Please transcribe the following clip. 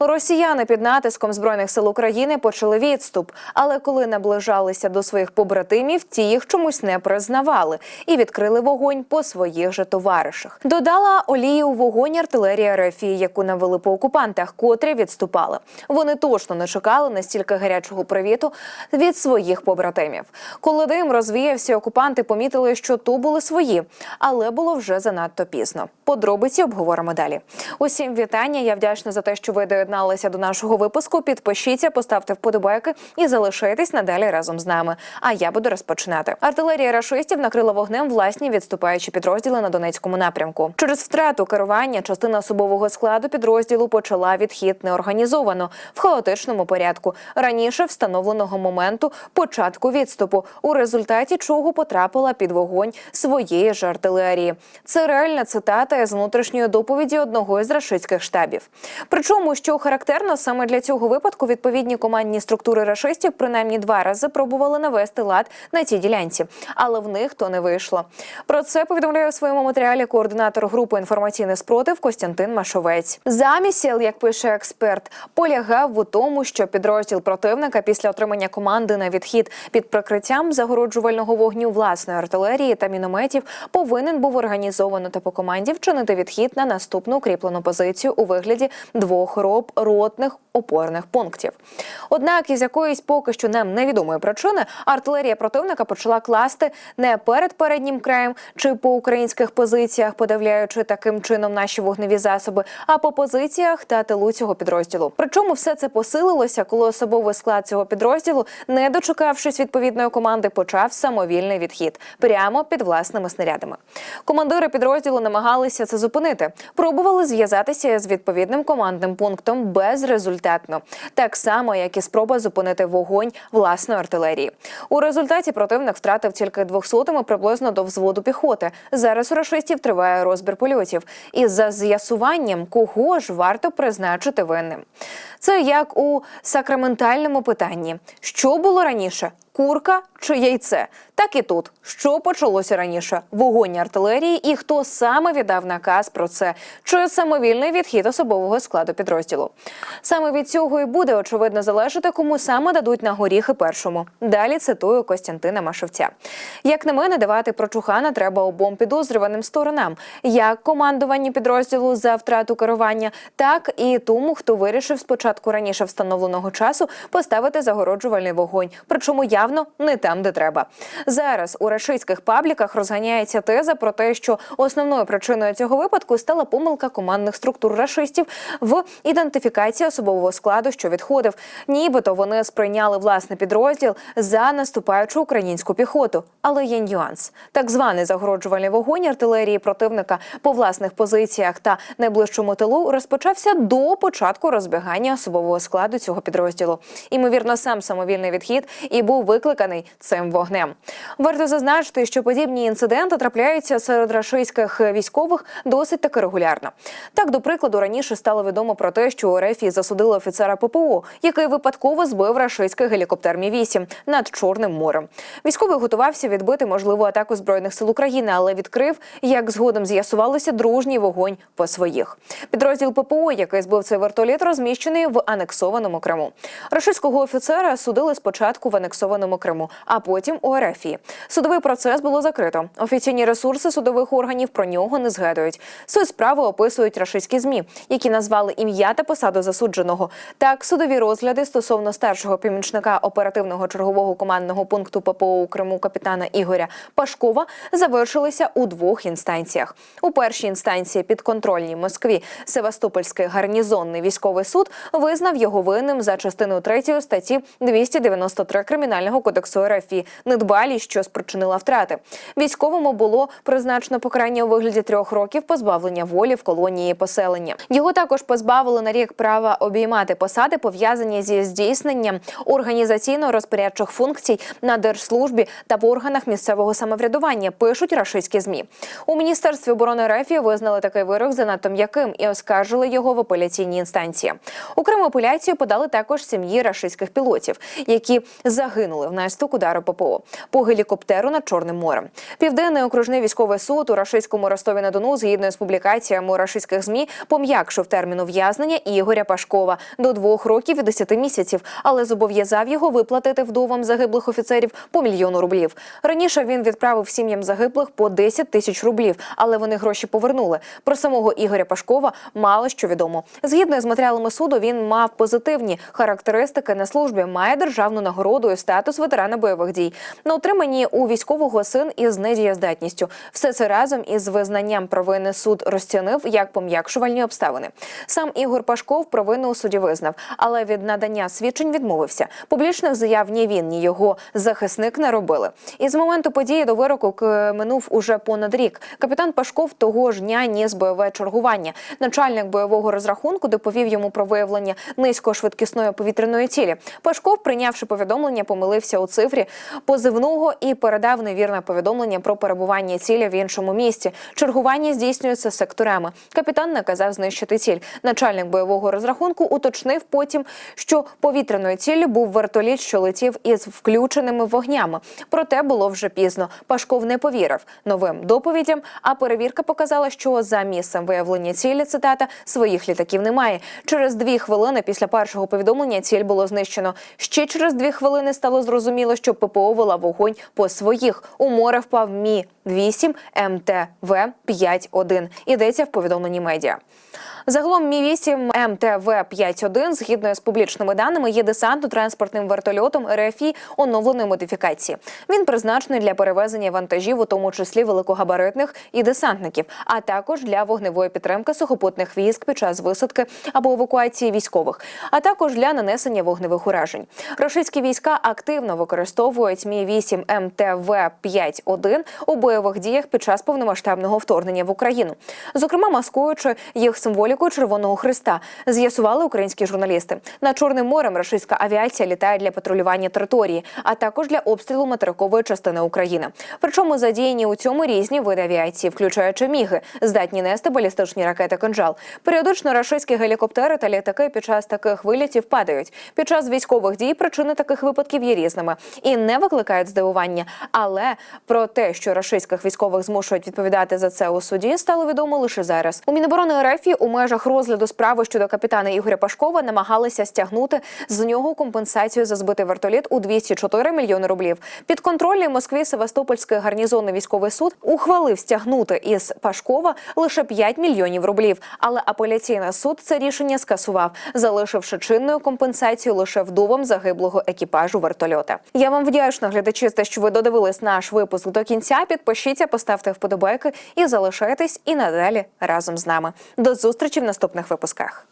Росіяни під натиском збройних сил України почали відступ, але коли наближалися до своїх побратимів, ті їх чомусь не признавали і відкрили вогонь по своїх же товаришах. Додала олію у вогонь артилерія РФ, яку навели по окупантах, котрі відступали. Вони точно не чекали настільки гарячого привіту від своїх побратимів. Коли дим розвіявся, окупанти помітили, що ту були свої, але було вже занадто пізно. Подробиці обговоримо далі. Усім вітання. Я вдячна за те, що ви доєдналися до нашого випуску. Підпишіться, поставте вподобайки і залишайтесь надалі разом з нами. А я буду розпочинати. Артилерія рашистів накрила вогнем власні відступаючі підрозділи на Донецькому напрямку. Через втрату керування частина особового складу підрозділу почала відхід неорганізовано в хаотичному порядку раніше встановленого моменту початку відступу, у результаті чого потрапила під вогонь своєї ж артилерії. Це реальна цитата з внутрішньої доповіді одного із рашистських штабів. Причому, що характерно, саме для цього випадку відповідні командні структури рашистів принаймні два рази пробували навести лад на цій ділянці, але в них то не вийшло. Про це повідомляє у своєму матеріалі координатор групи інформаційний спротив Костянтин Машовець. Замісел, як пише експерт, полягав у тому, що підрозділ противника після отримання команди на відхід під прикриттям загороджувального вогню власної артилерії та мінометів повинен був організовано та по команді вчинити відхід на наступну укріплену позицію у вигляді двох роб ротних опорних пунктів. Однак, із якоїсь поки що нам невідомої причини артилерія противника почала класти не перед переднім краєм чи по українських позиціях, подавляючи таким чином наші вогневі засоби, а по позиціях та тилу цього підрозділу. Причому все це посилилося, коли особовий склад цього підрозділу, не дочекавшись відповідної команди, почав самовільний відхід прямо під власними снарядами. Командири підрозділу намагалися це зупинити, пробували зв'язатися з відповідним командним пунктом безрезультатно, так само як і спроба зупинити вогонь власної артилерії. У результаті противник втратив тільки 200-ми приблизно до взводу піхоти. Зараз у рашистів триває розбір польотів, і за з'ясуванням кого ж варто призначити винним. Це як у сакраментальному питанні: що було раніше? Курка чи яйце? Так і тут. Що почалося раніше? Вогонь артилерії і хто саме віддав наказ про це? Чи самовільний відхід особового складу підрозділу? Саме від цього і буде очевидно залежати, кому саме дадуть на горіхи першому. Далі цитую Костянтина Машовця. Як на мене, давати прочухана треба обом підозрюваним сторонам, як командуванню підрозділу за втрату керування, так і тому, хто вирішив спочатку раніше встановленого часу поставити загороджувальний вогонь, причому явно не там, де треба. Зараз у рашистських пабліках розганяється теза про те, що основною причиною цього випадку стала помилка командних структур рашистів в ідентифікації особового складу, що відходив. Нібито вони сприйняли власний підрозділ за наступаючу українську піхоту. Але є нюанс. Так званий загороджувальний вогонь артилерії противника по власних позиціях та найближчому тилу розпочався до початку розбігання особового складу цього підрозділу. Імовірно, сам самовільний відхід і був викликаний цим вогнем. Варто зазначити, що подібні інциденти трапляються серед рашистських військових досить таки регулярно. Так, до прикладу, раніше стало відомо про те, що у РФ засудили офіцера ППО, який випадково збив рашистський гелікоптер Мі 8 над Чорним морем. Військовий готувався відбити можливу атаку збройних сил України, але відкрив, як згодом з'ясувалося, дружній вогонь по своїх. Підрозділ ППО, який збив цей вертоліт, розміщений в анексованому Криму. Рашистського офіцера судили спочатку в анексованому Криму, а потім у РФі. Судовий процес було закрито. Офіційні ресурси судових органів про нього не згадують. Суть справи описують рашистські змі, які назвали ім'я та посаду засудженого. Так, судові розгляди стосовно старшого помічника оперативного чергового командного пункту ППО у Криму капітана Ігоря Пашкова завершилися у двох інстанціях. У першій інстанції підконтрольній Москві Севастопольський гарнізонний військовий суд визнав його винним за частиною 3 статті 293 кримінального кодексу РФ недбалість, що спричинила втрати. Військовому було призначено покарання у вигляді трьох років позбавлення волі в колонії поселення. Його також позбавили на рік права обіймати посади, пов'язані зі здійсненням організаційно-розпорядчих функцій на держслужбі та в органах місцевого самоврядування. Пишуть рашистські змі у міністерстві оборони РФ визнали такий вирок занадто м'яким і оскаржили його в апеляційній інстанції. Окрему апеляцію подали також сім'ї рашистських пілотів, які загинули внаслідок удару ППО. по гелікоптеру над Чорним морем. Південний окружний військовий суд у Рашистському Ростові на Дону, згідно з публікаціями рашистських змі, пом'якшив термін ув'язнення Ігоря Пашкова до двох років і десяти місяців, але зобов'язав його виплатити вдовам загиблих офіцерів по мільйону рублів. Раніше він відправив сім'ям загиблих по 10 тисяч рублів, але вони гроші повернули. Про самого Ігоря Пашкова мало що відомо. Згідно з матеріалами суду, він мав позитивні характеристики на службі, має державну нагороду і статус ветерана бойових дій. На отриманні у військового син із недієздатністю. Все це разом із визнанням провини суд розцінив як пом'якшувальні обставини. Сам Ігор Пашков провину у суді визнав, але від надання свідчень відмовився. Публічних заяв ні він, ні його захисник не робили. І з моменту події до вироку минув уже понад рік. Капітан Пашков того ж дня ніс бойове чергування. Начальник бойового розрахунку доповів йому про виявлення низькошвидкісної повітряної цілі. Пашков, прийнявши повідомлення, помилився у цифрі позивного і передав невірне повідомлення про перебування цілі в іншому місці. Чергування здійснюється секторами. Капітан наказав знищити ціль. Начальник бойового розрахунку уточнив потім, що повітряною ціллю був вертоліт, що летів із включеними вогнями. Проте було вже пізно. Пашков не повірив новим доповідям. А перевірка показала, що за місцем виявлення цілі цитата своїх літаків немає. Через дві хвилини після першого повідомлення ціль було знищено. Ще через дві хвилини стало зрозуміло, що ППО вела вогонь по своїх. У море впав мі 8 МТВ 51 Ідеться в повідомленні медіа. Загалом Мі 8 МТВ 51 згідно з публічними даними, є десантно-транспортним вертольотом РФІ оновленої модифікації. Він призначений для перевезення вантажів, у тому числі великогабаритних і десантників, а також для вогневої підтримки сухопутних військ під час висадки або евакуації військових, а також для нанесення вогневих уражень. Російські війська активно використовують Мі 8 МТВ 51 у бойових діях під час повномасштабного вторгнення в Україну, зокрема маскуючи їх символікою Червоного Христа, з'ясували українські журналісти. Над Чорним морем російська авіація літає для патрулювання території, а також для обстрілу материкової частини України. Причому задіяні у цьому різні види авіації, включаючи міги, здатні нести балістичні ракети «Кинжал». Періодично російські гелікоптери та літаки під час таких вилітів падають. Під час військових дій причини таких випадків є різними і не викликають здивування. Але про те, що російських військових змушують відповідати за це у суді, стало відомо лише зараз. У Міноборони РФ у межах розгляду справи щодо капітана Ігоря Пашкова намагалися стягнути з нього компенсацію за збитий вертоліт у 204 мільйони рублів. Під контролем Москві Севастопольський гарнізонний військовий суд ухвалив стягнути із Пашкова лише 5 мільйонів рублів. Але апеляційний суд це рішення скасував, залишивши чинною компенсацію лише вдовам загиблого екіпажу вертольота. Я вам вдячна, глядачі, за що ви додивились наш випуск до кінця. Підпишіться, поставте вподобайки і залишайтесь і надалі разом з нами. До зустрічі в наступних випусках.